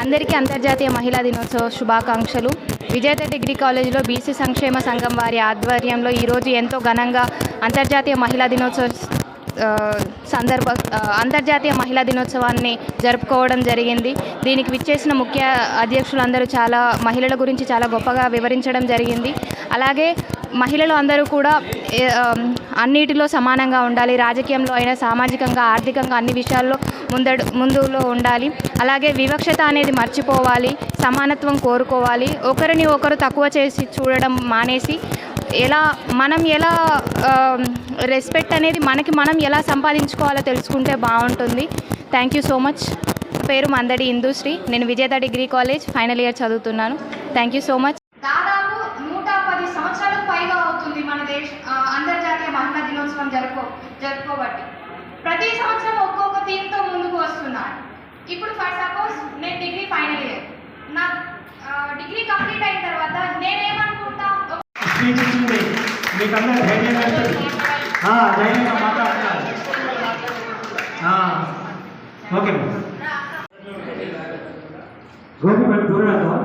అందరికీ అంతర్జాతీయ మహిళా దినోత్సవ శుభాకాంక్షలు. విజేత డిగ్రీ కాలేజీలో బీసీ సంక్షేమ సంఘం వారి ఆధ్వర్యంలో ఈరోజు ఎంతో ఘనంగా అంతర్జాతీయ మహిళా దినోత్సవ సందర్భ అంతర్జాతీయ మహిళా దినోత్సవాన్ని జరుపుకోవడం జరిగింది. దీనికి విచ్చేసిన ముఖ్య అధ్యక్షులందరూ చాలా మహిళల గురించి చాలా గొప్పగా వివరించడం జరిగింది. అలాగే మహిళలు అందరూ కూడా అన్నిటిలో సమానంగా ఉండాలి. రాజకీయంలో అయినా సామాజికంగా ఆర్థికంగా అన్ని విషయాల్లో ముందడు ముందులో ఉండాలి. అలాగే వివక్షత అనేది మర్చిపోవాలి. సమానత్వం కోరుకోవాలి. ఒకరిని ఒకరు తక్కువ చేసి చూడడం మానేసి ఎలా మనం ఎలా రెస్పెక్ట్ అనేది మనకి మనం ఎలా సంపాదించుకోవాలో తెలుసుకుంటే బాగుంటుంది. థ్యాంక్ యూ సో మచ్ పేరు మందడి ఇందుశ్రీ. నేను Vijetha degree college final year చదువుతున్నాను. థ్యాంక్ యూ సో మచ్ దాదాపు నూట పది సంవత్సరాలకు పైగా అవుతుంది మన దేశ అంతర్జాతీయ మహిళా దినోత్సవం జరుపు జరుపుకోబట్టి. ప్రతి సంవత్సరం ఒక్కొక్క థీమ్తో ముందుకు వస్తున్నారు. ఇప్పుడు ఫర్ సపోజ్ నేను డిగ్రీ ఫైనల్ ఇయర్. నా డిగ్రీ కంప్లీట్ అయిన తర్వాత నేనేమనుకుంటా మీకన్నా ధైర్యంగా మాట్లాడతారు ఓకే గోపి దూరం వెళ్తావా?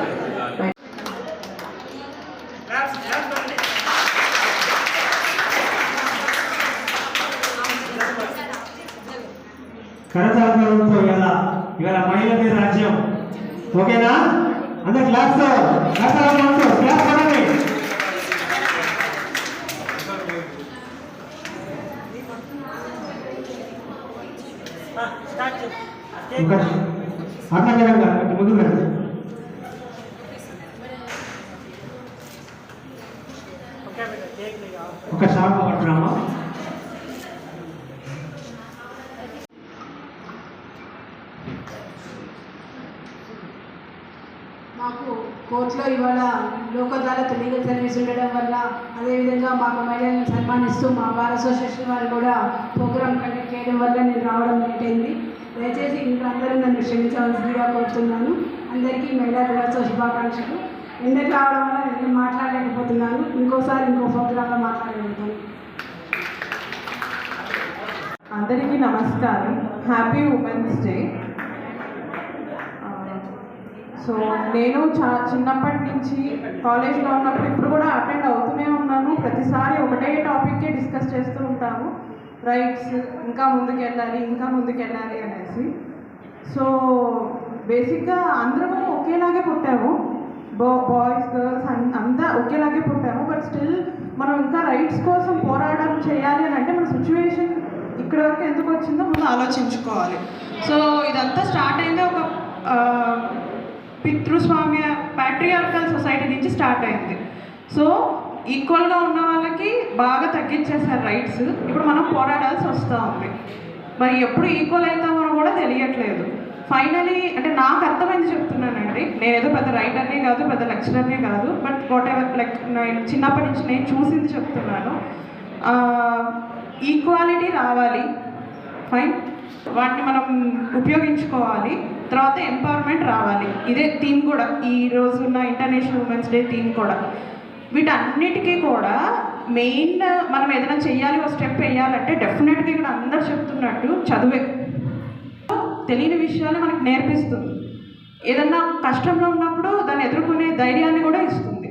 కరతాళంతో ఇవాళ ఇవాళ మహిళలకి రాజ్యం. ఓకేనా? అందరు క్లాస్ క్లాస్ క్లాస్ పడండి ఇంకా అట్లా జరగదు అట్లా ముందుకు ఒక షాప్ పట్టురామా మాకు ఇంట్లో ఇవాళ లోక్ లీగల్ సర్వీస్ ఉండడం వల్ల అదేవిధంగా మాకు మహిళలను సన్మానిస్తూ మా బార్ అసోసియేషన్ వారు కూడా ప్రోగ్రామ్ కండక్ట్ చేయడం వల్ల నేను రావడం లేట్ అయింది. దయచేసి ఇంట్లో అందరూ నన్ను క్షమించవలసిందిగా కోరుతున్నాను. అందరికీ మహిళా దినోత్సవ శుభాకాంక్షలు. ఎందుకు రావడం వల్ల నేను మాట్లాడలేకపోతున్నాను? ఇంకోసారి ఇంకో ప్రోగ్రాంలో మాట్లాడగలుగుతాను. అందరికీ నమస్కారం. హ్యాపీ ఉమెన్స్ డే సో నేను చా చిన్నప్పటి నుంచి కాలేజ్లో ఉన్నప్పుడు ఇప్పుడు కూడా అటెండ్ అవుతూనే ఉన్నాను. ప్రతిసారి ఒకటే టాపిక్కే డిస్కస్ చేస్తూ ఉంటాము. రైట్స్ ఇంకా ముందుకెళ్ళాలి ఇంకా ముందుకెళ్ళాలి అనేసి. సో బేసిక్గా అందరము ఒకేలాగే పుట్టాము. బా బాయ్స్ గర్ల్స్ అంతా ఒకేలాగే పుట్టాము. బట్ స్టిల్ మనం ఇంకా రైట్స్ కోసం పోరాటం చేయాలి అని అంటే మన సిచ్యువేషన్ ఇక్కడ వరకు ఎందుకు వచ్చిందో మనం ఆలోచించుకోవాలి. సో ఇదంతా స్టార్ట్ అయింది ఒక పితృస్వామ్య ప్యాట్రియార్కల్ సొసైటీ నుంచి స్టార్ట్ అయింది. సో ఈక్వల్గా ఉన్న వాళ్ళకి బాగా తగ్గించేశారు రైట్స్ ఇప్పుడు మనం పోరాడాల్సి వస్తూ ఉంది. మరి ఎప్పుడు ఈక్వల్ అవుతామో కూడా తెలియట్లేదు. ఫైనలీ అంటే నాకు అర్థమైంది చెప్తున్నానండి. నేను ఏదో పెద్ద రైటర్నే కాదు పెద్ద లెక్చరర్నే కాదు బట్ వాట్ ఎవర్ లైక్ నేను చిన్నప్పటి నుంచి నేను చూసింది చెప్తున్నాను. ఈక్వాలిటీ రావాలి. ఫైన్ వాటిని మనం ఉపయోగించుకోవాలి. తర్వాత ఎంపవర్మెంట్ రావాలి. ఇదే థీమ్ కూడా. ఈ రోజున్న ఇంటర్నేషనల్ ఉమెన్స్ డే థీమ్ కూడా. వీటన్నిటికీ కూడా మెయిన్ మనం ఏదైనా చెయ్యాలి ఒక స్టెప్ వేయాలంటే డెఫినెట్గా ఇక్కడ అందరు చెప్తున్నట్టు చదువే. తెలియని విషయాలు మనకు నేర్పిస్తుంది. ఏదన్నా కష్టంలో ఉన్నప్పుడు దాన్ని ఎదుర్కొనే ధైర్యాన్ని కూడా ఇస్తుంది.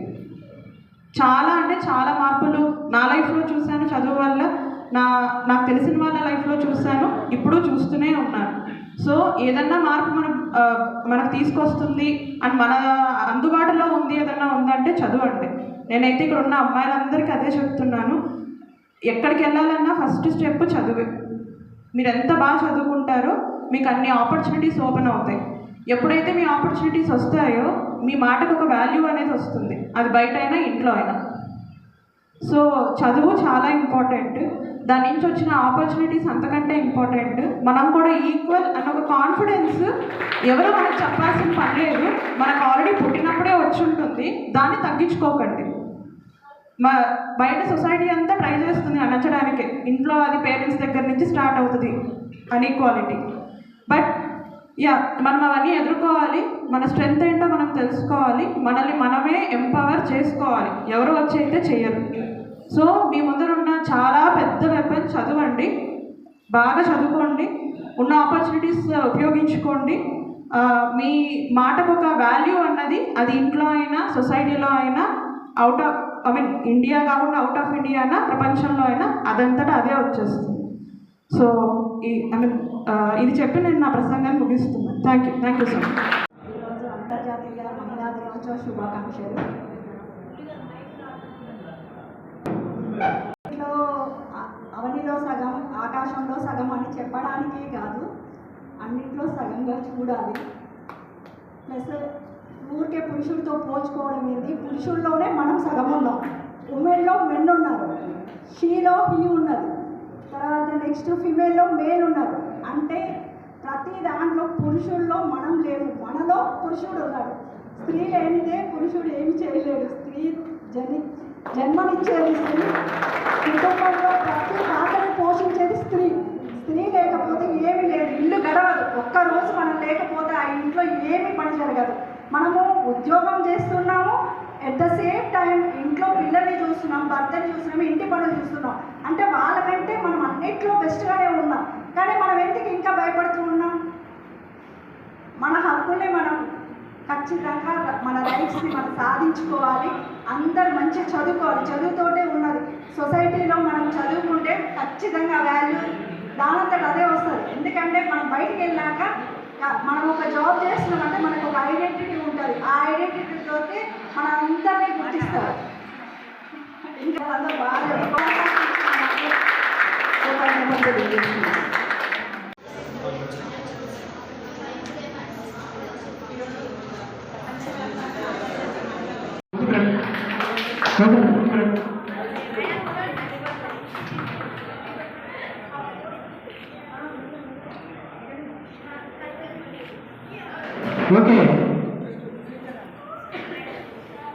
చాలా అంటే చాలా మార్పులు. నా లైఫ్లో చూశాను చదువు వల్ల. నా నాకు తెలిసిన వాళ్ళ లైఫ్లో చూశాను. ఇప్పుడు చూస్తూనే ఉన్నాను. సో ఏదన్నా మార్పు మనం మనకు తీసుకొస్తుంది అండ్ మన అందుబాటులో ఉంది ఏదన్నా ఉందంటే చదవండి. నేనైతే ఇక్కడ ఉన్న అమ్మాయిలందరికీ అదే చెప్తున్నాను. ఎక్కడికి వెళ్ళాలన్నా ఫస్ట్ స్టెప్ చదువే. మీరు ఎంత బాగా చదువుకుంటారో మీకు అన్ని ఆపర్చునిటీస్ ఓపెన్ అవుతాయి. ఎప్పుడైతే మీ ఆపర్చునిటీస్ వస్తాయో మీ మాటకు ఒక వాల్యూ అనేది వస్తుంది. అది బయట అయినా ఇంట్లో అయినా. సో చదువు చాలా ఇంపార్టెంట్. దాని నుంచి వచ్చిన ఆపర్చునిటీస్ అంతకంటే ఇంపార్టెంట్. మనం కూడా ఈక్వల్ అన్న ఒక కాన్ఫిడెన్స్ ఎవరో మనకు చెప్పాల్సిన పని లేదు. మనకు ఆల్రెడీ పుట్టినప్పుడే వచ్చి ఉంటుంది. దాన్ని తగ్గించుకోకండి. మా బయట సొసైటీ అంతా ట్రై చేస్తుంది అనచడానికి ఇంట్లో అది పేరెంట్స్ దగ్గర నుంచి స్టార్ట్ అవుతుంది. అన్ఈక్వాలిటీ బట్ యా మనం అవన్నీ ఎదుర్కోవాలి. మన స్ట్రెంగ్త్ ఏంటో మనం తెలుసుకోవాలి. మనల్ని మనమే ఎంపవర్ చేసుకోవాలి. ఎవరు వచ్చి అయితే చేయరు. సో మీ ముందరున్న చాలా పెద్ద వెపన్ చదవండి. బాగా చదువుకోండి. ఉన్న ఆపర్చునిటీస్ uh, ఉపయోగించుకోండి. మీ మాటకు ఒక వాల్యూ అన్నది అది ఇంట్లో అయినా సొసైటీలో అయినా out of I mean India కాకుండా అవుట్ ఆఫ్ ఇండియా అయినా ప్రపంచంలో అయినా అదంతటా అదే వచ్చేస్తుంది. సో ఇది చెప్పి నేను నా ప్రసంగాన్ని ముగిస్తున్నాను. Thank you thank you so much ఈరోజు అంతర్జాతీయ మహిళా దినోత్సవ శుభాకాంక్షలు. ఇంట్లో అవనిలో సగం ఆకాశంలో సగం అని చెప్పడానికే కాదు అన్నింటిలో సగంగా చూడాలి. ప్లస్ ఊరికే పురుషులతో పోల్చుకోవడం ఏంటి పురుషుల్లోనే మనం సగం ఉన్నాం. ఉమెన్లో మెన్ ఉన్నారు షీలో హీ ఉన్నది. తర్వాత నెక్స్ట్ ఫిమేల్లో మేల్ ఉన్నారు. అంటే ప్రతి దాంట్లో పురుషుల్లో మనం లేము మనలో పురుషుడు ఉన్నాడు. స్త్రీ లేనిదే పురుషుడు ఏమి చేయలేడు. స్త్రీ జని జన్మనిచ్చేది స్త్రీ. కుటుంబంలో ప్రతి పాత్రను పోషించేది స్త్రీ. స్త్రీ లేకపోతే ఏమీ లేదు. ఇల్లు గడవదు. ఒక్కరోజు మనం లేకపోతే ఆ ఇంట్లో ఏమీ పని జరగదు. మనము ఉద్యోగం చేస్తున్నాము. ఎట్ ద సేమ్ టైం ఇంట్లో పిల్లల్ని చూస్తున్నాం భర్తని చూస్తున్నాం ఇంటి పనులు చూస్తున్నాం. అంటే వాళ్ళకంటే మనం అన్నిట్లో బెస్ట్గానే ఉన్నాం. కానీ మనం ఎందుకు ఇంకా భయపడుతూ ఉన్నాం? మన హక్కుల్ని మనం ఖచ్చితంగా మన రైట్స్ని మనం సాధించుకోవాలి. అందరు మంచిగా చదువుకోవాలి. చదువుతోటే ఉన్నది. సొసైటీలో మనం చదువుకుంటే ఖచ్చితంగా వాల్యూ దానంతట అదే వస్తుంది. ఎందుకంటే మనం బయటికి వెళ్ళాక మనం ఒక జాబ్ చేసి మనకు ఒక ఐడెంటిటీ ఉంటుంది ఆ మన అందరినీ గుర్తిస్తారు ఇంకా బాగా చదువుకోవాలి. కృతజ్ఞతలు తెలియజేస్తున్నాను. ముందుకు రండి. చదువు, ముందుకు రండి. ఓకే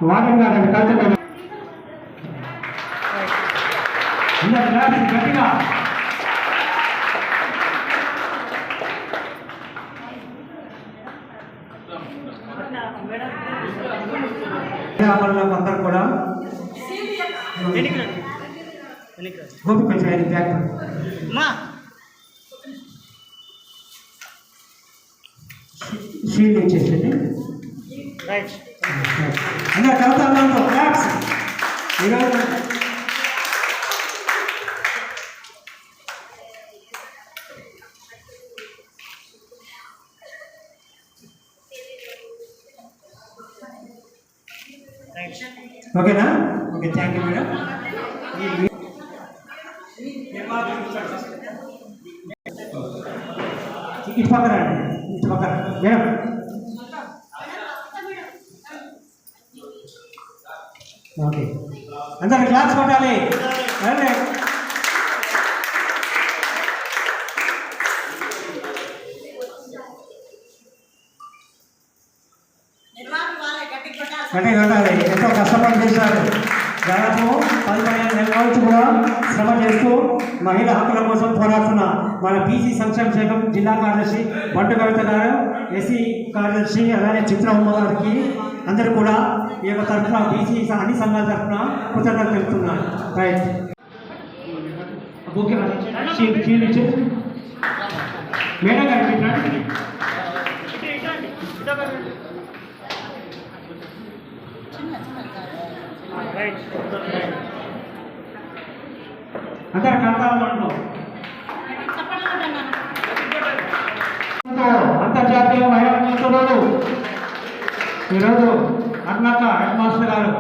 వాదం కాదండి కల్చర్ అందరు క్లాస్ గట్టిగా అందరు కూడా గోపి కొంచెం ఆయన బ్యాక్ షీల్డ్ ఇచ్చేసేది అందరు కలుతాను క్లాప్స్ ఈరోజు ఓకేనా? ఓకే థ్యాంక్ యూ మేడం ఇటు పక్కన రండి ఇటు పక్కన. Madam okay. అందరు క్లాస్ కొట్టాలి. రండి. గట్టిగా కొట్టాలి. ఎంతో కష్టపడి చేశారు. దాదాపు పది పదిహేను నెలల నుంచి కూడా శ్రమ చేస్తూ మహిళా హక్కుల కోసం పోరాడుతున్న మన బీసీ సంక్షేమ శాఖ జిల్లా కార్యదర్శి బంటు కవిత గారు ఎస్సీ కార్యదర్శి అలానే చిత్ర ఉమ్మ గారికి అందరూ కూడా ఈ యొక్క తరఫున బీసీ అన్ని సంఘాల తరఫున కృతజ్ఞతలు తెలుపుతున్నాను. రైట్. Okay madam. గారు. అందరు కడతామంటాం అంతర్జాతీయ మహిళా ఈరోజు అట్నాక హెడ్ మాస్టర్ గారు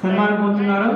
సన్మానం పొందుతున్నారు.